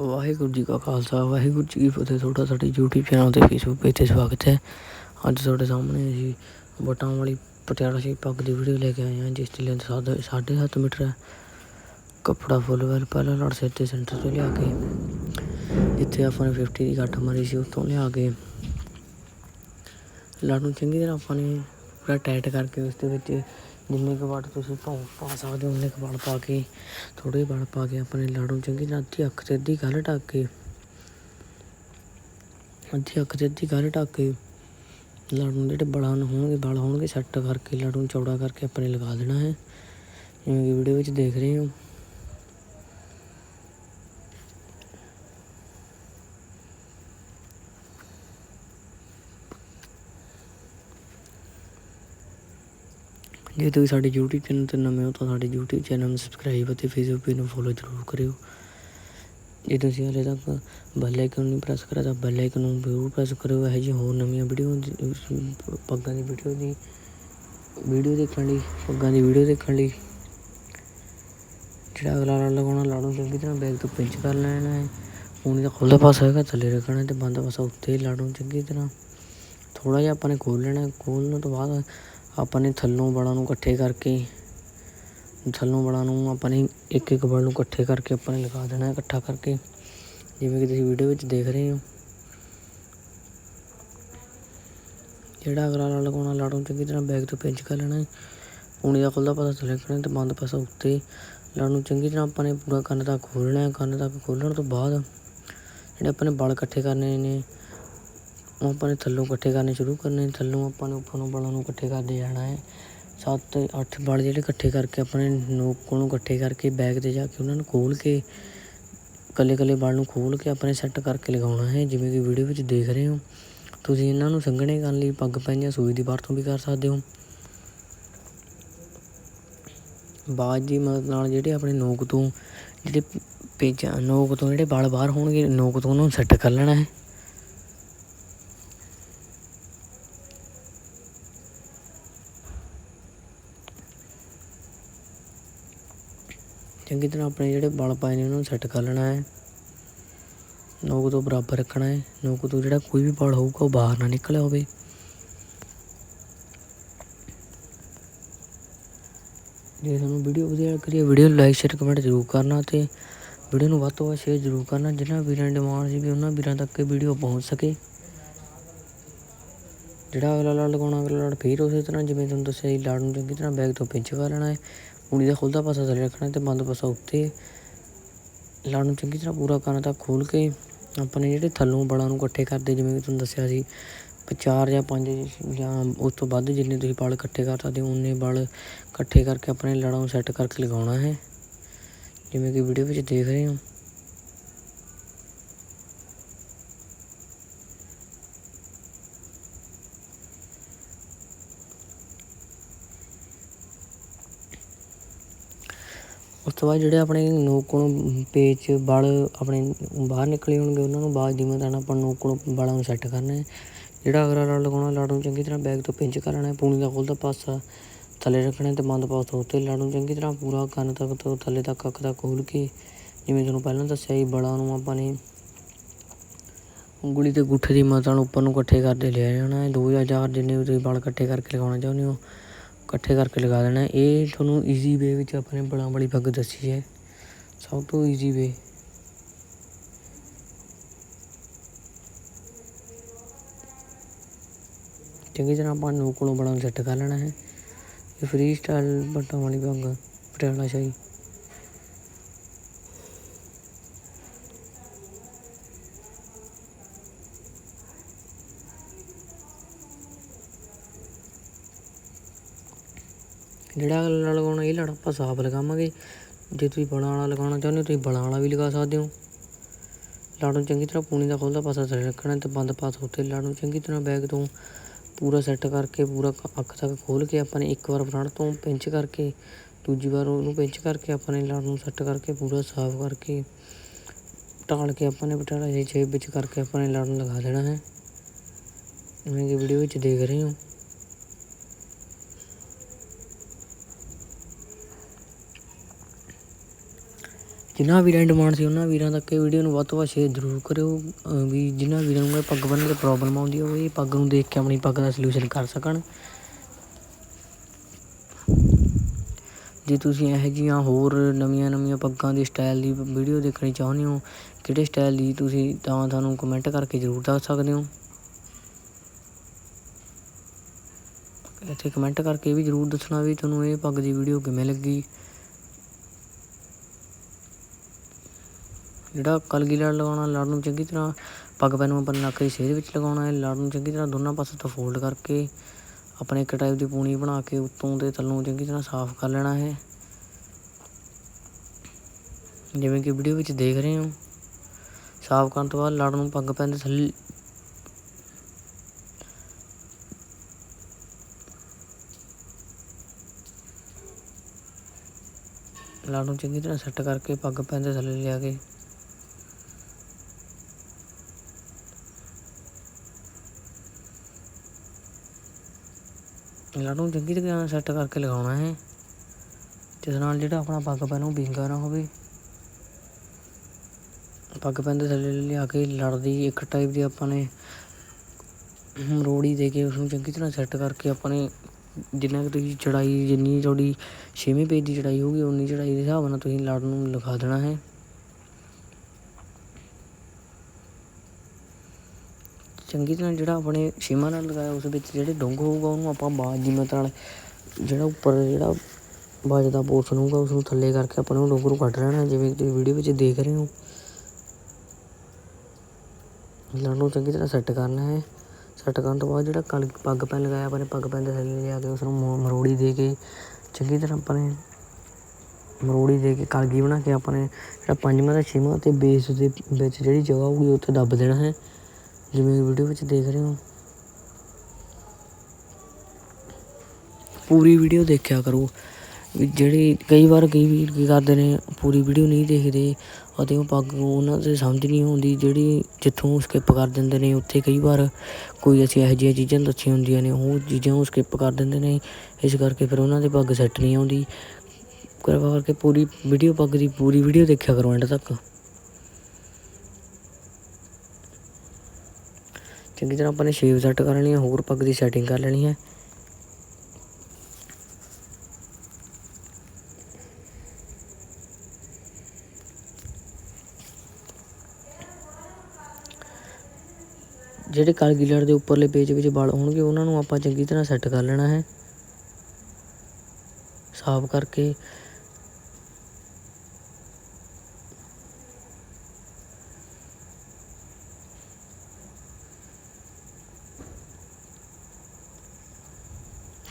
ਵਾਹਿਗੁਰੂ ਜੀ ਕਾ ਖਾਲਸਾ, ਵਾਹਿਗੁਰੂ ਜੀ ਕੀ ਫਤਿਹ। ਤੁਹਾਡਾ ਸਾਡੇ YouTube ਚੈਨਲ ਤੇ Facebook ਪੇਜ ਤੇ ਸਵਾਗਤ ਹੈ। ਅੱਜ ਤੁਹਾਡੇ ਸਾਹਮਣੇ ਅਸੀਂ ਬਟਾਂ ਵਾਲੀ ਪਟਿਆਲਾ ਸ਼ੇਪ ਪੱਗ ਦੀ ਵੀਡੀਓ ਲੈ ਕੇ ਆਏ ਹਾਂ, ਜਿਸ ਦੀ ਲੈਂਥ ਸਾਢੇ ਸਾਢੇ ਸੱਤ ਮੀਟਰ ਹੈ। ਕੱਪੜਾ ਫੁੱਲ ਵੈਲ ਪਹਿਲਾਂ ਲੜ ਸਿਰ ਤੇ ਸੈਂਟਰ ਤੋਂ ਲਿਆ ਕੇ, ਜਿੱਥੇ ਆਪਾਂ ਨੇ 50 ਦੀ ਗੱਠ ਮਾਰੀ ਸੀ, ਉੱਥੋਂ ਲਿਆ ਕੇ ਲੜ ਨੂੰ ਚੰਗੀ ਤਰ੍ਹਾਂ ਆਪਾਂ ਨੇ ਪੂਰਾ ਟਾਈਟ ਕਰਕੇ ਉਸ ਦੇ ਵਿੱਚ ਜਿੰਨੇ ਕੁ ਵਾਟ ਤੁਸੀਂ ਪਾ ਪਾ ਸਕਦੇ ਹੋ ਉਨੇ ਕੁ ਵਲ ਪਾ ਕੇ ਥੋੜੇ ਵਲ ਪਾ ਕੇ ਆਪਣੇ ਲਾੜੂ ਨੂੰ ਚੰਗੀ ਤਰ੍ਹਾਂ ਅੱਧੀ ਅੱਖ ਤੇ ਅੱਧੀ ਗੱਲ ਢੱਕ ਕੇ, ਅੱਧੀ ਅੱਖ ਤੇ ਅੱਧੀ ਗੱਲ ਢੱਕ ਕੇ, ਲਾੜੂ ਜਿਹੜੇ ਬਲਾਂ ਹੋਣਗੇ, ਬਲ ਹੋਣਗੇ, ਸੈੱਟ ਕਰਕੇ, ਲਾੜੂ ਨੂੰ ਚੌੜਾ ਕਰਕੇ ਆਪਣੇ ਲਗਾ ਦੇਣਾ ਹੈ। ਜਿਵੇਂ ਕਿ ਵੀਡੀਓ ਵਿੱਚ ਦੇਖ ਰਹੇ ਹੋ। ਜੇ ਤੁਸੀਂ ਸਾਡੇ YouTube ਚੈਨਲ ਤੇ ਨਵੇਂ ਹੋ ਤਾਂ ਸਾਡੇ YouTube ਚੈਨਲ ਨੂੰ ਸਬਸਕ੍ਰਾਈਬ ਅਤੇ Facebook ਪੇਜ ਨੂੰ ਫੋਲੋ ਜ਼ਰੂਰ ਕਰਿਓ। ਜੇ ਤੁਸੀਂ ਹਾਲੇ ਤੱਕ ਬੈਲ ਆਈਕਨ ਨਹੀਂ ਪ੍ਰੈਸ ਕਰਿਆ ਤਾਂ ਬੈਲ ਆਈਕਨ ਨੂੰ ਜ਼ਰੂਰ ਪ੍ਰੈਸ ਕਰਿਓ। ਇਹ ਜਿਹੀ ਹੋਰ ਨਵੀਆਂ ਵੀਡੀਓ ਪੱਗਾਂ ਦੀ ਵੀਡੀਓ ਦੀ ਵੀਡੀਓ ਦੇਖਣ ਲਈ, ਪੱਗਾਂ ਦੀ ਵੀਡੀਓ ਦੇਖਣ ਲਈ। ਜਿਹੜਾ ਅਗਲਾ ਲੜ ਲਗਾਉਣਾ, ਲਾੜੂ ਚੰਗੀ ਤਰ੍ਹਾਂ ਬੈਗ ਤੋਂ ਪਿੰਚ ਕਰ ਲੈਣਾ ਹੈ। ਪੂਣੀ ਦਾ ਖੁੱਲ੍ਹਾ ਪਾਸਾ ਹੈਗਾ, ਥੱਲੇ ਰੱਖਣਾ ਤੇ ਬੰਦ ਪਾਸਾ ਉੱਤੇ ਲਾੜੂ ਚੰਗੀ ਤਰ੍ਹਾਂ। ਥੋੜਾ ਜਿਹਾ ਆਪਾਂ ਨੇ ਖੋਲ ਲੈਣਾ ਖੋਲਣ ਤੋਂ ਬਾਅਦ ਆਪਾਂ ਨੇ ਥੱਲੋਂ ਬਲਾਂ ਨੂੰ ਇਕੱਠੇ ਕਰਕੇ, ਥੱਲੋਂ ਬਲਾਂ ਨੂੰ ਆਪਾਂ ਨੇ ਇੱਕ ਇੱਕ ਬਲ ਨੂੰ ਇਕੱਠੇ ਕਰਕੇ ਆਪਾਂ ਨੇ ਲਗਾ ਦੇਣਾ ਇਕੱਠਾ ਕਰਕੇ, ਜਿਵੇਂ ਕਿ ਤੁਸੀਂ ਵੀਡੀਓ ਵਿੱਚ ਦੇਖ ਰਹੇ ਹੋ। ਜਿਹੜਾ ਅਗਲਾ ਲੜ ਲਗਾਉਣਾ ਲਾੜੂ ਚੰਗੀ ਤਰ੍ਹਾਂ ਬੈਗ ਤੋਂ ਪਿੰਚ ਕਰ ਲੈਣਾ ਪੂਣੀ ਦਾ ਖੁੱਲ੍ਹਾ ਪਾਸਾ ਥੱਲੇ ਰੱਖਣਾ ਤੇ ਬੰਦ ਪਾਸਾ ਉੱਤੇ। ਲੜ ਨੂੰ ਚੰਗੀ ਤਰ੍ਹਾਂ ਆਪਾਂ ਨੇ ਪੂਰਾ ਕੰਨ ਤੱਕ ਖੋਲ੍ਹਣਾ, ਕੰਨ ਤੱਕ ਖੋਲ੍ਹਣ ਤੋਂ ਬਾਅਦ, ਜਿਹੜੇ ਆਪਾਂ ਨੇ ਬਲ ਇਕੱਠੇ ਕਰਨੇ ਨੇ ਉਹ ਆਪਾਂ ਨੇ ਥੱਲੋਂ ਇਕੱਠੇ ਕਰਨੇ ਸ਼ੁਰੂ ਕਰਨੇ, ਥੱਲੋਂ ਆਪਾਂ ਨੇ ਉੱਪਰ ਨੂੰ ਬਲਾਂ ਨੂੰ ਇਕੱਠੇ ਕਰਦੇ ਜਾਣਾ ਹੈ। ਸੱਤ, ਅੱਠ ਬਲ ਜਿਹੜੇ ਇਕੱਠੇ ਕਰਕੇ ਆਪਣੇ ਨੋਕ ਨੂੰ ਇਕੱਠੇ ਕਰਕੇ ਬੈਗ ਤੇ ਜਾ ਕੇ ਉਹਨਾਂ ਨੂੰ ਖੋਲ ਕੇ ਕੱਲੇ ਕੱਲੇ ਬਲ ਨੂੰ ਖੋਲ ਕੇ ਆਪਣੇ ਸੈੱਟ ਕਰਕੇ ਲਗਾਉਣਾ ਹੈ, ਜਿਵੇਂ ਕਿ ਵੀਡੀਓ ਵਿੱਚ ਦੇਖ ਰਹੇ ਹੋ। ਤੁਸੀਂ ਇਹਨਾਂ ਨੂੰ ਸੰਘਣੇ ਕਰਨ ਲਈ ਪੱਗ ਪੈਂਦੀਆਂ ਸੂਈ ਦੀ ਵਰਤੋਂ ਵੀ ਕਰ ਸਕਦੇ ਹੋ। ਬਾਜ ਦੀ ਮਦਦ ਨਾਲ ਜਿਹੜੇ ਆਪਣੇ ਨੋਕ ਤੋਂ, ਜਿਹੜੇ ਪੇਜਾਂ ਨੋਕ ਤੋਂ ਜਿਹੜੇ ਬਲ ਬਾਹਰ ਹੋਣਗੇ, ਨੋਕ ਤੋਂ ਉਹਨੂੰ ਸੈੱਟ ਕਰ ਲੈਣਾ ਹੈ। ਚੰਗੀ ਤਰ੍ਹਾਂ ਆਪਣੇ ਜਿਹੜੇ ਬਲ ਪਾਏ ਨੇ ਉਹਨਾਂ ਨੂੰ ਸੈੱਟ ਕਰ ਲੈਣਾ ਹੈ। ਨੋਕ ਤੋਂ ਬਰਾਬਰ ਰੱਖਣਾ ਹੈ ਨੋਕ ਤੋਂ ਜਿਹੜਾ ਕੋਈ ਵੀ ਬਲ ਹੋਊਗਾ ਉਹ ਬਾਹਰ ਨਾ ਨਿਕਲਿਆ ਹੋਵੇ। ਜੇ ਤੁਹਾਨੂੰ ਵੀਡੀਓ ਵਧੀਆ ਲੱਗ ਵੀਡੀਓ ਲਾਈਕ ਸ਼ੇਅਰ ਕਮੈਂਟ ਜ਼ਰੂਰ ਕਰਨਾ ਤੇ ਵੀਡੀਓ ਨੂੰ ਵੱਧ ਤੋਂ ਵੱਧ ਸ਼ੇਅਰ ਜ਼ਰੂਰ ਕਰਨਾ ਜਿਨ੍ਹਾਂ ਵੀਰਾਂ ਦੀ ਡਿਮਾਂਡ ਸੀ ਵੀ ਉਹਨਾਂ ਵੀਰਾਂ ਤੱਕ ਇਹ ਵੀਡੀਓ ਪਹੁੰਚ ਸਕੇ। ਜਿਹੜਾ ਅਗਲਾ ਲੜ ਲਗਾਉਣਾ, ਅਗਲਾ ਲੜ ਫੇਰ ਉਸੇ ਤਰ੍ਹਾਂ ਜਿਵੇਂ ਤੁਹਾਨੂੰ ਦੱਸਿਆ ਸੀ ਲੜ ਨੂੰ ਚੰਗੀ ਤਰ੍ਹਾਂ ਬੈਗ ਤੋਂ ਪਿੰਚ ਕਰ ਲੈਣਾ ਹੈ। ਪੂਣੀ ਦਾ ਖੁੱਲ੍ਹਦਾ ਪਾਸਾ ਥੱਲੇ ਰੱਖਣਾ ਤੇ ਬੰਦ ਪਾਸਾ ਉੱਤੇ। ਲੜ ਨੂੰ ਚੰਗੀ ਤਰ੍ਹਾਂ ਪੂਰਾ ਕਰਨਾ ਤਾਂ ਖੋਲ ਕੇ ਆਪਾਂ ਨੇ ਜਿਹੜੇ ਥੱਲੋਂ ਬਲਾਂ ਨੂੰ ਇਕੱਠੇ ਕਰਦੇ, ਜਿਵੇਂ ਕਿ ਤੁਹਾਨੂੰ ਦੱਸਿਆ ਸੀ ਚਾਰ ਜਾਂ ਪੰਜ ਜਾਂ ਉਸ ਤੋਂ ਵੱਧ ਜਿੰਨੇ ਤੁਸੀਂ ਬਲ ਇਕੱਠੇ ਕਰ ਸਕਦੇ ਹੋ ਉਨੇ ਬਲ ਇਕੱਠੇ ਕਰਕੇ ਆਪਣੇ ਲੜਾਂ ਨੂੰ ਸੈੱਟ ਕਰਕੇ ਲਗਾਉਣਾ ਹੈ। ਜਿਵੇਂ ਕਿ ਵੀਡੀਓ ਵਿੱਚ ਦੇਖ ਰਹੇ ਹੋ। ਤੋਂ ਬਾਅਦ ਜਿਹੜੇ ਆਪਣੇ ਨੋਕ ਨੂੰ ਪੇਚ, ਬਲ ਆਪਣੇ ਬਾਹਰ ਨਿਕਲੇ ਹੋਣਗੇ, ਉਹਨਾਂ ਨੂੰ ਬਾਅਦ ਜਿਵੇਂ ਤਾਂ ਆਪਾਂ ਨੋਕ ਨੂੰ ਬਲਾਂ ਨੂੰ ਸੈੱਟ ਕਰਨਾ ਹੈ। ਜਿਹੜਾ ਅਗਲਾ ਲੜ ਲਗਾਉਣਾ ਲੜ ਨੂੰ ਚੰਗੀ ਤਰ੍ਹਾਂ ਬੈਗ ਤੋਂ ਪਿੰਚ ਕਰ ਲੈਣਾ ਪੂਣੀ ਦਾ ਖੁੱਲ੍ਹਦਾ ਪਾਸਾ ਥੱਲੇ ਰੱਖਣਾ ਤੇ ਮੰਦ ਪਾਸਾ ਉੱਤੇ ਲੜ ਨੂੰ ਚੰਗੀ ਤਰ੍ਹਾਂ ਪੂਰਾ ਕੰਨ ਤੱਕ ਤੋਂ ਥੱਲੇ ਤੱਕ ਅੱਖ ਤੱਕ ਖੋਲ ਕੇ, ਜਿਵੇਂ ਤੁਹਾਨੂੰ ਪਹਿਲਾਂ ਦੱਸਿਆ ਸੀ, ਬਲਾਂ ਨੂੰ ਆਪਾਂ ਨੇ ਉਂਗਲੀ ਤੇ ਗੁੱਠੇ ਦੀ ਮਦਦ ਨਾਲ ਉੱਪਰ ਨੂੰ ਇਕੱਠੇ ਕਰਦੇ ਲਿਆ ਜਾਣਾ ਹੈ। ਦੋ ਜਾਂ ਚਾਰ ਜਿੰਨੇ ਵੀ ਤੁਸੀਂ ਬਲ ਇਕੱਠੇ ਕਰਕੇ ਲਗਾਉਣਾ ਚਾਹੁੰਦੇ ਹੋ ਇਕੱਠੇ ਕਰਕੇ ਲਗਾ ਦੇਣਾ। ਇਹ ਤੁਹਾਨੂੰ ਈਜ਼ੀ ਵੇ ਵਿੱਚ ਆਪਣੇ ਬਲਾਂ ਵਾਲੀ ਪੱਗ ਦੱਸੀ ਹੈ। ਸਭ ਤੋਂ ਈਜ਼ੀ ਵੇ ਚੰਗੀ ਤਰ੍ਹਾਂ ਆਪਾਂ ਨੂੰ ਕੋਲੋਂ ਬਲਾਂ ਸੈੱਟ ਕਰ ਲੈਣਾ ਹੈ। ਇਹ ਫ੍ਰੀ ਸਟਾਈਲ ਬਟਾਂ ਵਾਲੀ ਪੱਗ ਪਟਿਆਲਾ ਸ਼ਾਹੀ। ਜਿਹੜਾ ਅਗਲਾ ਲਗਾਉਣਾ, ਇਹ ਲੜ ਆਪਾਂ ਸਾਫ਼ ਲਗਾਵਾਂਗੇ। ਜੇ ਤੁਸੀਂ ਬਲਾਂ ਵਾਲਾ ਲਗਾਉਣਾ ਚਾਹੁੰਦੇ ਹੋ, ਤੁਸੀਂ ਬਲਾਂ ਵਾਲਾ ਵੀ ਲਗਾ ਸਕਦੇ ਹੋ। ਲੜ ਨੂੰ ਚੰਗੀ ਤਰ੍ਹਾਂ ਪੂਣੀ ਦਾ ਖੋਲਦਾ ਪਾਸਾ ਥੱਲੇ ਰੱਖਣਾ ਤੇ ਬੰਦ ਪਾਸ ਉੱਤੇ ਲੜ ਨੂੰ ਚੰਗੀ ਤਰ੍ਹਾਂ ਬੈਗ ਤੋਂ ਪੂਰਾ ਸੈੱਟ ਕਰਕੇ, ਪੂਰਾ ਅੱਖ ਤੱਕ ਖੋਲ ਕੇ ਆਪਾਂ ਨੇ ਇੱਕ ਵਾਰ ਫਰੰਟ ਤੋਂ ਪਿੰਚ ਕਰਕੇ, ਦੂਜੀ ਵਾਰ ਉਹਨੂੰ ਪਿੰਚ ਕਰਕੇ ਆਪਾਂ ਨੇ ਲੜ ਨੂੰ ਸੈੱਟ ਕਰਕੇ ਪੂਰਾ ਸਾਫ਼ ਕਰਕੇ ਟਾਲ ਕੇ ਆਪਾਂ ਨੇ ਬਟਾਲਾ ਜਿਹੀ ਸ਼ੇਪ ਵਿੱਚ ਕਰਕੇ ਆਪਾਂ ਨੇ ਲੜ ਨੂੰ ਲਗਾ ਦੇਣਾ ਹੈ। ਜਿਵੇਂ ਕਿ ਵੀਡੀਓ ਵਿੱਚ ਦੇਖ ਰਹੇ ਹੋ। ਜਿਨ੍ਹਾਂ ਵੀਰਾਂ ਦੀ ਡਿਮਾਂਡ ਸੀ, ਉਹਨਾਂ ਵੀਰਾਂ ਤੱਕ ਇਹ ਵੀਡੀਓ ਨੂੰ ਵੱਧ ਤੋਂ ਵੱਧ ਸ਼ੇਅਰ ਜ਼ਰੂਰ ਕਰਿਓ। ਵੀ ਜਿਨ੍ਹਾਂ ਵੀਰਾਂ ਨੂੰ ਇਹ ਪੱਗ ਬੰਨ੍ਹਣ ਦੀ ਪ੍ਰੋਬਲਮ ਆਉਂਦੀ ਹੋਵੇ, ਇਹ ਪੱਗ ਨੂੰ ਦੇਖ ਕੇ ਆਪਣੀ ਪੱਗ ਦਾ ਸੋਲੂਸ਼ਨ ਕਰ ਸਕਣ। ਜੇ ਤੁਸੀਂ ਇਹੋ ਜਿਹੀਆਂ ਹੋਰ ਨਵੀਆਂ ਨਵੀਆਂ ਪੱਗਾਂ ਦੀ ਸਟਾਈਲ ਦੀ ਵੀਡੀਓ ਦੇਖਣੀ ਚਾਹੁੰਦੇ ਹੋ, ਕਿਹੜੇ ਸਟਾਈਲ ਦੀ ਤੁਸੀਂ, ਤਾਂ ਤੁਹਾਨੂੰ ਕਮੈਂਟ ਕਰਕੇ ਜ਼ਰੂਰ ਦੱਸ ਸਕਦੇ ਹੋ। ਇੱਥੇ ਕਮੈਂਟ ਕਰਕੇ ਵੀ ਜ਼ਰੂਰ ਦੱਸਣਾ ਵੀ ਤੁਹਾਨੂੰ ਇਹ ਪੱਗ ਦੀ ਵੀਡੀਓ ਕਿਵੇਂ ਲੱਗੀ। ਜਿਹੜਾ ਕਲਗੀ ਲੜ ਲਗਾਉਣਾ ਲੜ ਨੂੰ ਚੰਗੀ ਤਰ੍ਹਾਂ ਪੱਗ ਪੈਨ ਨੂੰ ਆਪਣੇ ਨੱਕ ਦੀ ਸੇਧ ਵਿੱਚ ਲਗਾਉਣਾ ਹੈ। ਲੜ ਨੂੰ ਚੰਗੀ ਤਰ੍ਹਾਂ ਦੋਨਾਂ ਪਾਸੇ ਤੋਂ ਫੋਲਡ ਕਰਕੇ ਆਪਣੇ ਇੱਕ ਟਾਈਪ ਦੀ ਪੂਣੀ ਬਣਾ ਕੇ ਉੱਤੋਂ ਤੇ ਥੱਲੋਂ ਚੰਗੀ ਤਰ੍ਹਾਂ ਸਾਫ਼ ਕਰ ਲੈਣਾ ਹੈ। ਜਿਵੇਂ ਕਿ ਵੀਡੀਓ ਵਿੱਚ ਦੇਖ ਰਹੇ ਹੋ। ਸਾਫ਼ ਕਰਨ ਤੋਂ ਬਾਅਦ ਲੜ ਨੂੰ ਪੱਗ ਪੈਨ ਦੇ ਥੱਲੇ ਲੜ ਨੂੰ ਚੰਗੀ ਤਰ੍ਹਾਂ ਸੈੱਟ ਕਰਕੇ ਪੱਗ ਪੈਨ ਦੇ ਥੱਲੇ ਲਿਆ ਕੇ ਲੜ ਨੂੰ ਚੰਗੀ ਤਰ੍ਹਾਂ ਸੈੱਟ ਕਰਕੇ ਲਗਾਉਣਾ ਹੈ ਜਿਸ ਨਾਲ ਜਿਹੜਾ ਆਪਣਾ ਪੱਗ ਪੈਨ ਉਹ ਵਿੰਗਾ ਨਾ ਹੋਵੇ। ਪੱਗ ਪੈਨ ਦੇ ਥੱਲੇ ਲਿਆ ਕੇ ਲੜਦੀ ਇੱਕ ਟਾਈਪ ਦੀ ਆਪਾਂ ਨੇ ਮਰੋੜੀ ਦੇ ਕੇ ਉਸਨੂੰ ਚੰਗੀ ਤਰ੍ਹਾਂ ਸੈੱਟ ਕਰਕੇ ਆਪਾਂ ਨੇ ਜਿੰਨਾ ਕਿ ਤੁਸੀਂ ਚੜਾਈ ਜਿੰਨੀ ਤੁਹਾਡੀ ਛੇਵੇਂ ਪੇਜ ਦੀ ਚੜਾਈ ਹੋਊਗੀ, ਉਨੀ ਚੜਾਈ ਦੇ ਹਿਸਾਬ ਨਾਲ ਤੁਸੀਂ ਲੜ ਨੂੰ ਲਿਖਾ ਦੇਣਾ ਹੈ। ਚੰਗੀ ਤਰ੍ਹਾਂ ਜਿਹੜਾ ਆਪਣੇ ਛੇਵਾਂ ਨਾਲ ਲਗਾਇਆ, ਉਸ ਵਿੱਚ ਜਿਹੜੇ ਡੁੰਗ ਹੋਊਗਾ, ਉਹਨੂੰ ਆਪਾਂ ਬਾਜ ਦੀ ਮਦਦ ਨਾਲ ਜਿਹੜਾ ਉੱਪਰ ਜਿਹੜਾ ਬਾਜ ਦਾ ਪੋਰਸ਼ਨ ਹੋਊਗਾ ਉਸ ਨੂੰ ਥੱਲੇ ਕਰਕੇ ਆਪਾਂ ਨੂੰ ਡੁੰਗ ਨੂੰ ਕੱਢ ਲੈਣਾ, ਜਿਵੇਂ ਕਿ ਤੁਸੀਂ ਵੀਡੀਓ ਵਿੱਚ ਦੇਖ ਰਹੇ ਹੋ। ਲੜ ਨੂੰ ਚੰਗੀ ਤਰ੍ਹਾਂ ਸੈੱਟ ਕਰਨਾ ਹੈ। ਸੈੱਟ ਕਰਨ ਤੋਂ ਬਾਅਦ ਜਿਹੜਾ ਕਲ ਪੱਗ ਪੈਨ ਲਗਾਇਆ ਆਪਾਂ ਨੇ ਪੱਗ ਪੈਨ ਦੇ ਥੱਲੇ ਲਿਆ ਕੇ ਉਸ ਨੂੰ ਮਰੋੜੀ ਦੇ ਕੇ ਚੰਗੀ ਤਰ੍ਹਾਂ ਆਪਾਂ ਨੇ ਮਰੋੜੀ ਦੇ ਕੇ ਕਲਗੀ ਬਣਾ ਕੇ ਆਪਾਂ ਨੇ ਜਿਹੜਾ ਪੰਜਵਾਂ ਤੇ ਛੇਵਾਂ ਤੇ ਬੇਸ ਦੇ ਵਿੱਚ ਜਿਹੜੀ ਜਗ੍ਹਾ ਹੋਊਗੀ, ਉੱਥੇ ਦੱਬ ਦੇਣਾ ਹੈ। ਜਿਵੇਂ ਵੀਡੀਓ ਵਿੱਚ ਦੇਖ ਰਹੇ ਹੋ। ਪੂਰੀ ਵੀਡੀਓ ਦੇਖਿਆ ਕਰੋ। ਵੀ ਜਿਹੜੀ ਕਈ ਵਾਰ ਕਈ ਵੀਰ ਕੀ ਕਰਦੇ ਨੇ, ਪੂਰੀ ਵੀਡੀਓ ਨਹੀਂ ਦੇਖਦੇ ਅਤੇ ਉਹ ਪੱਗ ਉਹਨਾਂ ਦੇ ਸਮਝ ਨਹੀਂ ਆਉਂਦੀ, ਜਿਹੜੀ ਜਿੱਥੋਂ ਸਕਿਪ ਕਰ ਦਿੰਦੇ ਨੇ, ਉੱਥੇ ਕਈ ਵਾਰ ਕੋਈ ਅਸੀਂ ਇਹੋ ਜਿਹੀਆਂ ਚੀਜ਼ਾਂ ਦੱਸੀਆਂ ਹੁੰਦੀਆਂ ਨੇ, ਉਹ ਚੀਜ਼ਾਂ ਉਹ ਸਕਿਪ ਕਰ ਦਿੰਦੇ ਨੇ। ਇਸ ਕਰਕੇ ਫਿਰ ਉਹਨਾਂ ਦੇ ਪੱਗ ਸੈੱਟ ਨਹੀਂ ਆਉਂਦੀ। ਕਿਰਪਾ ਕਰਕੇ ਪੂਰੀ ਵੀਡੀਓ ਪੱਗ ਦੀ ਪੂਰੀ ਵੀਡੀਓ ਦੇਖਿਆ ਕਰੋ ਐਂਡ ਤੱਕ। ਚੰਗੀ ਤਰ੍ਹਾਂ ਆਪਾਂ ਨੇ ਸ਼ੇਪ ਸੈੱਟ ਕਰ ਲੈਣੀ ਹੈ, ਹੋਰ ਪੱਗ ਦੀ ਸੈਟਿੰਗ ਕਰ ਲੈਣੀ ਹੈ। ਜਿਹੜੇ ਕਲਗੀਲਰ ਦੇ ਉੱਪਰਲੇ ਪੇਜ ਵਿੱਚ ਵਲ ਹੋਣਗੇ, ਉਹਨਾਂ ਨੂੰ ਆਪਾਂ ਚੰਗੀ ਤਰ੍ਹਾਂ ਸੈੱਟ ਕਰ ਲੈਣਾ ਹੈ। ਸਾਫ਼ ਕਰਕੇ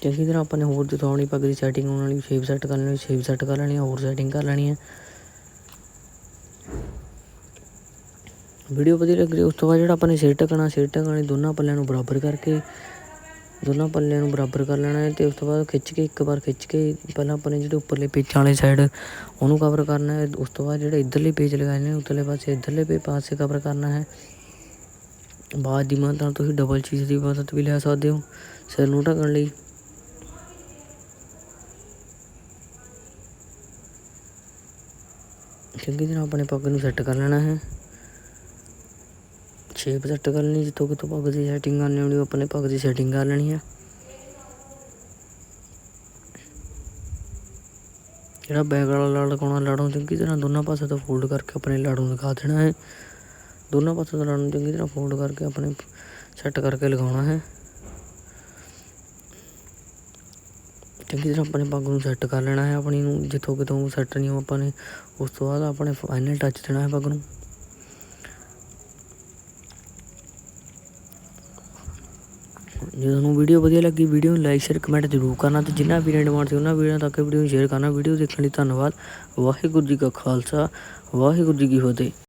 ਚੰਗੀ ਤਰ੍ਹਾਂ ਆਪਾਂ ਨੇ ਹੋਰ ਦਿਖਾਉਣੀ ਪੱਗ ਦੀ ਸੈਟਿੰਗ ਹੋਣ ਵਾਲੀ ਸ਼ੇਪ ਸੈੱਟ ਕਰ ਲੈਣੀ ਸ਼ੇਪ ਸੈੱਟ ਕਰ ਲੈਣੀ ਹੈ, ਹੋਰ ਸੈਟਿੰਗ ਕਰ ਲੈਣੀ ਹੈ ਵੀਡੀਓ ਵਧੀਆ ਲੱਗ ਰਹੀ ਉਸ ਤੋਂ ਬਾਅਦ ਜਿਹੜਾ ਆਪਾਂ ਨੇ ਸਿਰ ਢਕਣਾ ਸਿਰ ਢਕਣੇ ਦੋਨਾਂ ਪੱਲਿਆਂ ਨੂੰ ਬਰਾਬਰ ਕਰਕੇ ਦੋਨਾਂ ਪੱਲਿਆਂ ਨੂੰ ਬਰਾਬਰ ਕਰ ਲੈਣਾ ਹੈ ਤੇ ਉਸ ਤੋਂ ਬਾਅਦ ਖਿੱਚ ਕੇ ਇੱਕ ਵਾਰ ਖਿੱਚ ਕੇ ਪਹਿਲਾਂ ਆਪਾਂ ਨੇ ਜਿਹੜੇ ਉੱਪਰਲੇ ਪੇਚਾਂ ਵਾਲੇ ਸਾਈਡ ਉਹਨੂੰ ਕਵਰ ਕਰਨਾ ਹੈ। ਉਸ ਤੋਂ ਬਾਅਦ ਜਿਹੜੇ ਇੱਧਰਲੇ ਪੇਜ ਲਗਾਏ ਨੇ ਉੱਤਰਲੇ ਪਾਸੇ ਇੱਧਰਲੇ ਪੇ ਪਾਸੇ ਕਵਰ ਕਰਨਾ ਹੈ। ਬਾਅਦ ਦੀ ਮਦਦ ਨਾਲ ਤੁਸੀਂ ਡਬਲ ਚੀਜ਼ ਦੀ ਮਦਦ ਵੀ ਲੈ ਸਕਦੇ ਹੋ ਸਿਰ ਨੂੰ ਢਕਣ ਲਈ। ਚੰਗੀ ਤਰ੍ਹਾਂ ਆਪਣੇ ਪੱਗ ਨੂੰ ਸੈੱਟ ਕਰ ਲੈਣਾ ਹੈ। ਸ਼ੇਪ ਸੈੱਟ ਕਰ ਲੈਣੀ, ਜਿੱਥੋਂ ਕਿਤੋਂ ਪੱਗ ਦੀ ਸੈਟਿੰਗ ਕਰਨੀ ਹੋਣੀ ਆਪਣੇ ਪੱਗ ਦੀ ਸੈਟਿੰਗ ਕਰ ਲੈਣੀ ਹੈ। ਜਿਹੜਾ ਬੈਕ ਵਾਲਾ ਲੜ ਲਗਾਉਣਾ ਲੜ, ਚੰਗੀ ਤਰ੍ਹਾਂ ਦੋਨਾਂ ਪਾਸੇ ਤੋਂ ਫੋਲਡ ਕਰਕੇ ਆਪਣੇ ਲੜ ਲਗਾ ਦੇਣਾ ਹੈ। ਦੋਨਾਂ ਪਾਸੇ ਤੋਂ ਲੜ ਨੂੰ ਚੰਗੀ ਤਰ੍ਹਾਂ ਫੋਲਡ ਕਰਕੇ ਆਪਣੇ ਸੈੱਟ ਕਰਕੇ ਲਗਾਉਣਾ ਹੈ। ਚੰਗੀ ਤਰ੍ਹਾਂ ਆਪਣੇ ਪੱਗ ਨੂੰ ਸੈੱਟ ਕਰ ਲੈਣਾ ਹੈ ਆਪਣੀ ਨੂੰ, ਜਿੱਥੋਂ ਕਿਤੋਂ ਸੈੱਟ ਨਹੀਂ ਹੋ ਆਪਾਂ ਨੇ, ਉਸ ਤੋਂ ਬਾਅਦ ਆਪਣੇ ਫਾਈਨਲ ਟੱਚ ਦੇਣਾ ਹੈ ਪੱਗ ਨੂੰ। ਜੇ ਤੁਹਾਨੂੰ ਵੀਡੀਓ ਵਧੀਆ ਲੱਗੀ ਵੀਡੀਓ ਨੂੰ ਲਾਈਕ ਸ਼ੇਅਰ ਕਮੈਂਟ ਜ਼ਰੂਰ ਕਰਨਾ ਤੇ ਜਿੰਨਾ ਵੀਰਾਂ ਡਿਮਾਂਡ ਸੀ ਉਹਨਾਂ ਵੀਡੀਓ ਤੱਕ ਵੀਡੀਓ ਨੂੰ ਸ਼ੇਅਰ ਕਰਨਾ। ਵੀਡੀਓ ਦੇਖਣ ਲਈ ਧੰਨਵਾਦ। ਵਾਹਿਗੁਰੂ ਜੀ ਕਾ ਖਾਲਸਾ, ਵਾਹਿਗੁਰੂ ਜੀ ਕੀ ਫਤਿਹ।